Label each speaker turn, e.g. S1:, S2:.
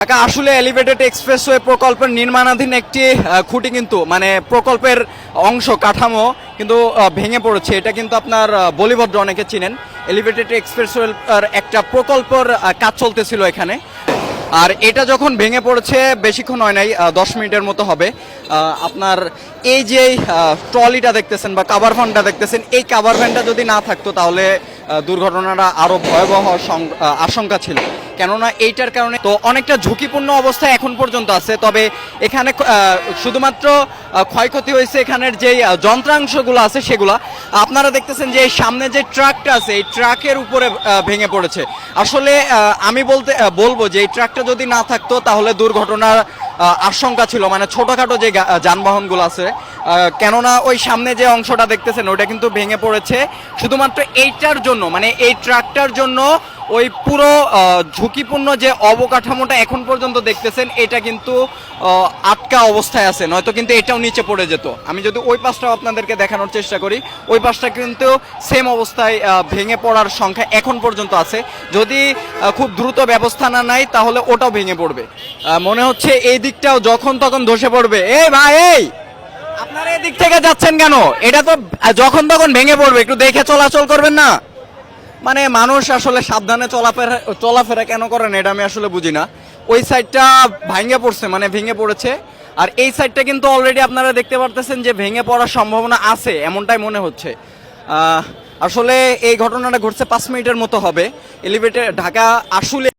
S1: ঢাকা আসলে elevated expressway প্রকল্পের নির্মাণাধীন একটি খুঁটি কিন্তু মানে প্রকল্পের অংশ, কাঠামো কিন্তু ভেঙে পড়েছে। এটা কিন্তু আপনার বলিভদ্র অনেকে চিনেন। এলিভেটেড এক্সপ্রেসওয়ে একটা প্রকল্পর কাজ চলতেছিল এখানে। আর এটা যখন ভেঙে পড়েছে, বেশিক্ষণ হয় নাই দশ মিনিটের মতো হবে। আপনার এই যে ট্রলিটা দেখতেছেন বা কাভার ভ্যানটা দেখতেছেন, এই কাভার ভ্যানটা যদি না থাকতো তাহলে দুর্ঘটনাটা আরও ভয়াবহ আশঙ্কা ছিল। কেননা এইটার কারণে তো অনেকটা ঝুঁকিপূর্ণ অবস্থা এখন পর্যন্ত আছে। তবে এখানে শুধুমাত্র ক্ষয়ক্ষতি হয়েছে এখানের যে যন্ত্রাংশগুলো আছে সেগুলা। আপনারা দেখতেছেন যে সামনে যে ট্রাকটা আছে, এই ট্রাকের উপরে ভেঙে পড়েছে। আসলে আমি বলতে বলব যে এই ট্রাকটা যদি না থাকতো, তাহলে দুর্ঘটনার আশঙ্কা ছিল। মানে ছোটোখাটো যে যানবাহনগুলো আছে কেননা ওই সামনে যে অংশটা দেখতেছেন, ওটা কিন্তু ভেঙে পড়েছে। শুধুমাত্র এইটার জন্য মানে এই ট্রাকটার জন্য ওই পুরো ঝুঁকিপূর্ণ যে অবকাঠামোটা এখন পর্যন্ত দেখতেছেন, এটা কিন্তু আটকা অবস্থায় আছে। নয়তো কিন্তু এটাও নিচে পড়ে যেত। আমি যদি ওই পাশটাও আপনাদেরকে দেখানোর চেষ্টা করি, ওই পাশটা কিন্তু সেম অবস্থায় ভেঙে পড়ার সংখ্যা এখন পর্যন্ত আছে। যদি খুব দ্রুত ব্যবস্থা না নেয়, তাহলে ওটাও ভেঙে পড়বে। মনে হচ্ছে এই দিকটাও যখন তখন ধসে পড়বে। এই ভাই, এই! আপনারা এদিক থেকে যাচ্ছেন কেন? এটা তো যখন তখন ভেঙে পড়বে। একটু দেখে চলাচল করবেন না? মানে মানুষ আসলে সাবধানে চলাফেরা চলাফেরা কেন করে না, এটা আমি আসলে বুঝি না। ওই সাইডটা ভাঙে পড়ছে মানে ভেঙে পড়েছে। আর এই সাইডটা কিন্তু অলরেডি আপনারা দেখতে পারতেছেন যে ভেঙে পড়ার সম্ভাবনা আছে, এমনটাই মনে হচ্ছে। আসলে এই ঘটনাটা ঘটছে পাঁচ মিনিটের মতো হবে। এলিভেটর ঢাকা আসলে